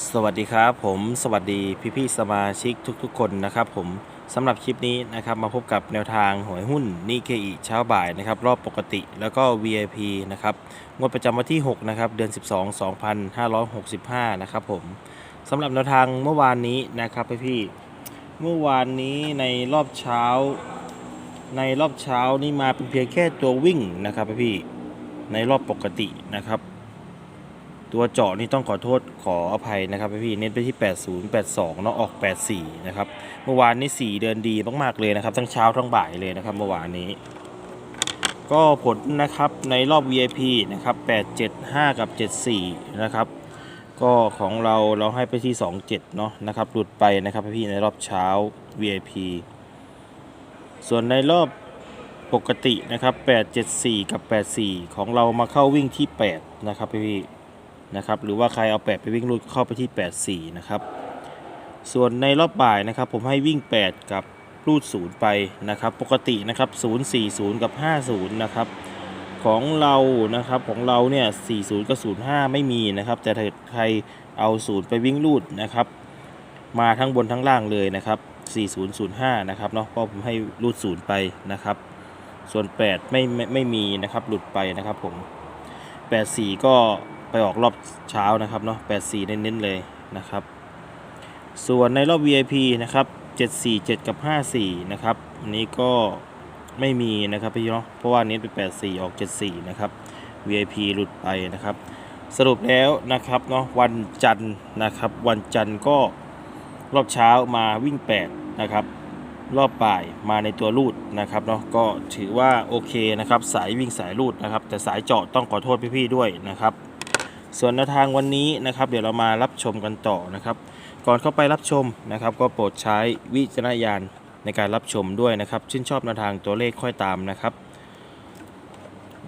สวัสดีครับผมสวัสดีพี่ๆสมาชิกทุกๆ คนนะครับผมสำหรับคลิปนี้นะครับมาพบกับแนวทางหวยหุ้นนิเคอิเช้าบ่ายนะครับรอบปกติแล้วก็ VIP นะครับงวดประจำวันที่6นะครับเดือน 12 2565นะครับผมสำหรับแนวทางเมื่อวานนี้นะครับพี่ๆเมื่อวานนี้ในรอบเช้า ในรอบเช้านี่มาเป็นเพียงแค่ตัววิ่งนะครับพี่ๆในรอบปกตินะครับ ตัวเจาะนี่ต้องขอโทษขออภัยนะครับพี่เน้นไปที่ 80 82เนาะออก 84 นะครับ เมื่อวานนี้ 4 เดินดีมากๆเลยนะครับ ทั้งเช้าทั้งบ่ายเลยนะครับ เมื่อวานนี้ ก็ผลนะครับในรอบ VIP นะครับ 875 กับ 74 นะครับ ก็ของเราเราให้ไปที่ 27 เนาะนะครับ หลุดไปนะครับพี่ในรอบเช้า VIP ส่วนในรอบปกตินะครับ 874 กับ 84 ของเรามาเข้าวิ่งที่ 8 นะครับพี่ นะครับหรือว่าใครเอา 8 ไปวิ่งรูดเข้าไปที่ 84 นะครับ ส่วนในรอบบ่ายนะครับผมให้วิ่ง 8 กับรูด 0 ไปนะครับ ปกตินะครับ 040 กับ 50 นะครับ ของเรานะครับของเราเนี่ย 40 กับ 05 ไม่มีนะครับ แต่ถ้าใครเอา 0 ไปวิ่งรูดนะครับ มาทั้งบนทั้งล่างเลยนะครับ 4005 นะครับเนาะเพราะผมให้รูด 0 ไปนะครับ ส่วน 8 ไม่ไม่ไม่มีนะครับหลุดไปนะครับผม 84 ก็ ไปออกรอบเช้านะครับเนาะ84 เน้นๆเลยนะครับ ส่วนในรอบ VIP นะครับ 747 กับ 54 นะครับ อันนี้ก็ไม่มีนะครับพี่เนาะเพราะว่าเน้นไป 84 ออก 74 นะครับ VIP หลุดไปนะครับ สรุปแล้วนะครับเนาะวันจันทร์นะครับ วันจันทร์ก็รอบเช้ามาวิ่ง 8 นะครับรอบบ่ายมาในตัวรูดนะครับเนาะก็ถือว่าโอเคนะครับ สายวิ่งสายรูดนะครับ แต่สายเจาะต้องขอโทษพี่ๆด้วยนะครับ ส่วนแนวทางวันนี้นะครับ เดี๋ยวเรามารับชมกันต่อนะครับ ก่อนเข้าไปรับชมนะครับ ก็โปรดใช้วิจารณญาณในการรับชมด้วยนะครับ ชื่นชอบแนวทางตัวเลขค่อยตามนะครับ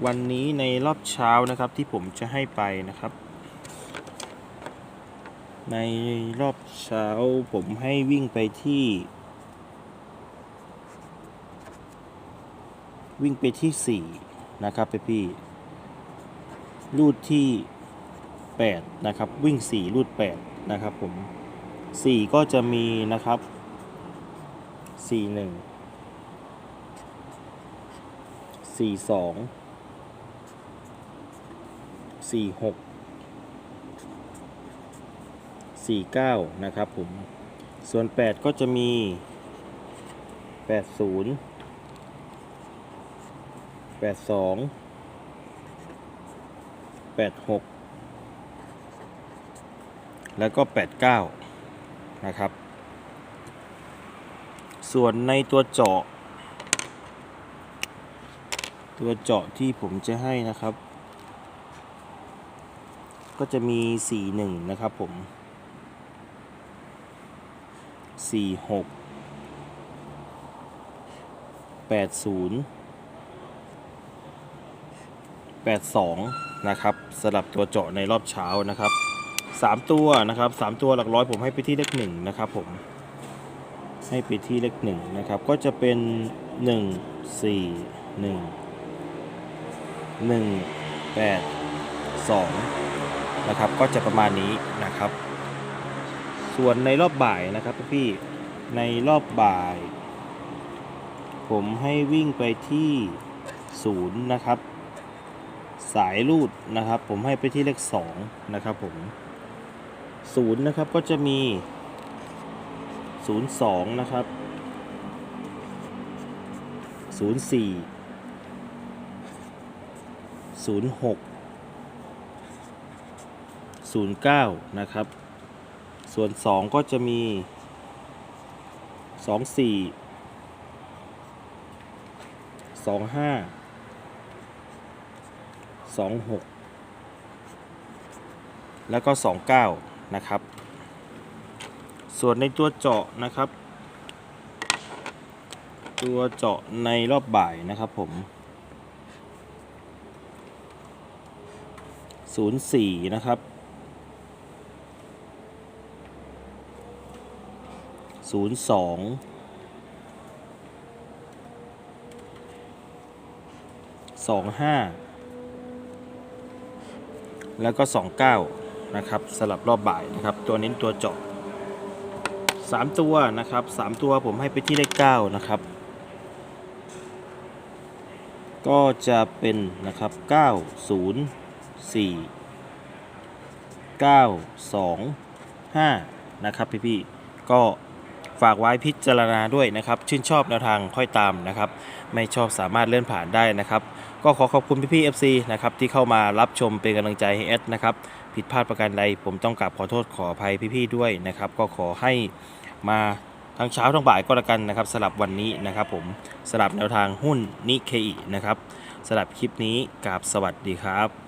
วันนี้ในรอบเช้านะครับที่ผมจะให้ไปนะครับ ในรอบเช้าผมให้วิ่งไปที่ วิ่งไปที่4นะครับพี่พี่รูดที่ 8 นะครับ วิ่ง 4 รูด 8 นะครับผม 4 ก็จะมีนะครับ 4 1 4 2 4 6 4 9 นะครับผม ส่วน 8 ก็จะมี 8 0แปดสอง แล้วก็แปดเก้านะครับ ส่วนในตัวเจาะ ตัวเจาะที่ผมจะให้นะครับ ก็จะมีสี่หนึ่งนะครับผมสี่หกแปดศูนย์82 นะครับสลับตัวเจาะในรอบเช้านะครับ 3ตัวนะครับ3ตัวหลักร้อยผมให้ไปที่เลขหนึ่งนะครับผมให้ไปที่เลขหนึ่งนะครับ ก็จะเป็น1 4 1 1 8 2นะครับ ก็จะประมาณนี้นะครับ ส่วนในรอบบ่ายนะครับพี่ในรอบบ่าย ผมให้วิ่งไปที่0นะครับ สายรูดนะครับ ผมให้ไปที่เลข2นะครับผม ศูนย์นะครับก็จะมี02นะครับ04 06 09นะครับ ส่วน2ก็จะมี24 25 26แล้วก็29 นะครับ ส่วนในตัวเจาะนะครับ ตัวเจาะในรอบบ่ายนะครับผม 04 นะครับ 02 25 แล้วก็ 29 นะครับสลับรอบบ่ายนะครับ ตัวเน้นตัวเจาะสามตัวนะครับสามตัวผมให้ไปที่เลขเก้านะครับ ก็จะเป็นนะครับเก้าศูนย์สี่เก้าสองห้านะครับพี่ๆก็ ฝากไว้พิจารณาด้วยนะครับ ชื่นชอบแนวทางค่อยตามนะครับ ไม่ชอบสามารถเลื่อนผ่านได้นะครับ ก็ขอขอบคุณพี่ๆ FC นะครับที่เข้ามารับชมเป็นกำลังใจให้แอดนะครับ ผิดพลาดประการใดผมต้องกราบขอโทษขออภัยพี่ๆด้วยนะครับ ก็ขอให้มาทั้งเช้าทั้งบ่ายก็แล้วกันนะครับสลับวันนี้นะครับ ผมสลับแนวทางหุ้นนิเคอินะครับสลับคลิปนี้กราบสวัสดีครับ